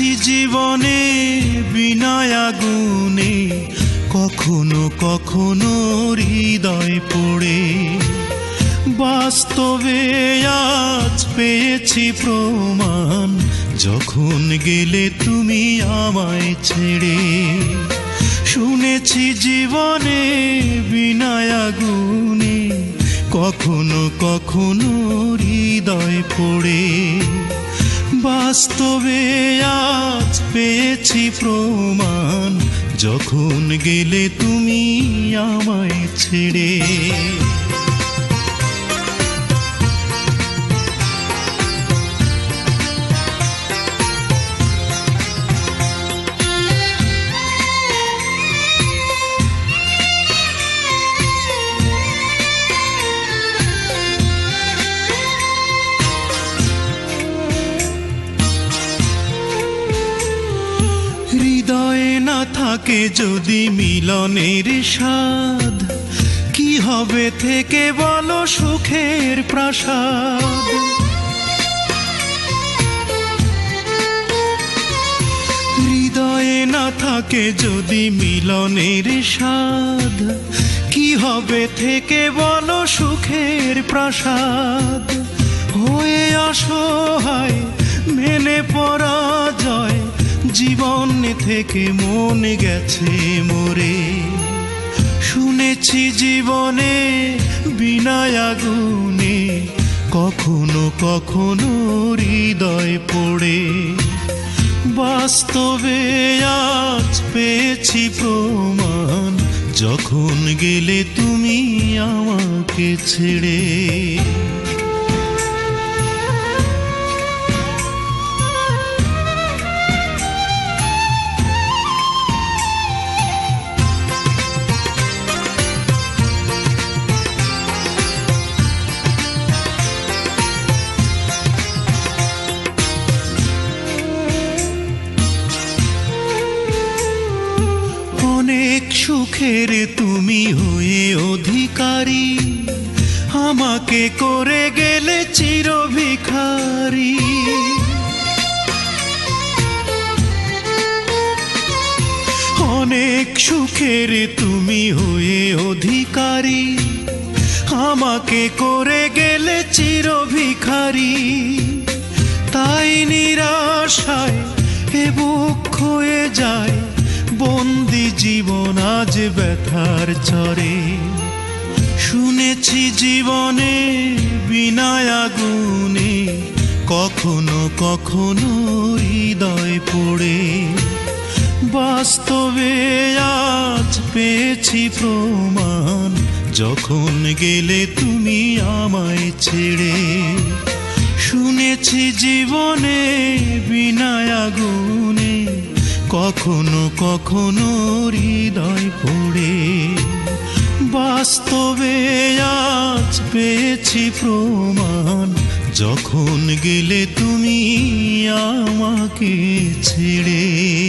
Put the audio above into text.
আছি জীবনে বিনয় আগুনে, কখনো কখনো হৃদয় পড়ে। বাস্তবে আজ পেয়েছি প্রমাণ, যখন গেলে তুমি আমায় ছেড়ে। শুনেছি জীবনে বিনয় আগুনে, কখনো কখনো হৃদয় পড়ে। বাস্তবে আজ পেয়েছি প্রমাণ। যখন গেলে তুমি আমায় ছেড়ে থাকে যদি মিলনের স্বাদ, কি হবে থেকে বলো সুখের প্রাসাদ? হৃদয়ে না থাকে যদি মিলনের স্বাদ, কি হবে থেকে বলো সুখের প্রাসাদ? হয়ে অসহায় মেনে থেকে মন গেছে মোরে। শুনেছি জীবনে বিনায় আগুনে কখনো কখনো হৃদয় পড়ে। বাস্তবে আজ পেয়েছি প্রমাণ, যখন গেলে তুমি আমাকে ছেড়ে। অনেক সুখের তুমি হয়ে অধিকারী। আমাকে করে গেলে চির ভিখারি অনেক সুখের তুমি হয়ে অধিকারী। আমাকে করে গেলে চির ভিখারি তাই নিরাশায় এ বুক হয়ে যায়। জীবন আজ ব্যথার চরে শুনেছি জীবনে বিনায় আগুনে কখনো কখনো হৃদয় পড়ে। বাস্তবে আজ পেয়েছি প্রমাণ, যখন গেলে তুমি আমায় ছেড়ে। শুনেছি জীবনে কখনো কখনো হৃদয় পড়ে। বাস্তবে আজ পেয়েছি প্রমাণ। যখন গেলে তুমি আমাকে ছেড়ে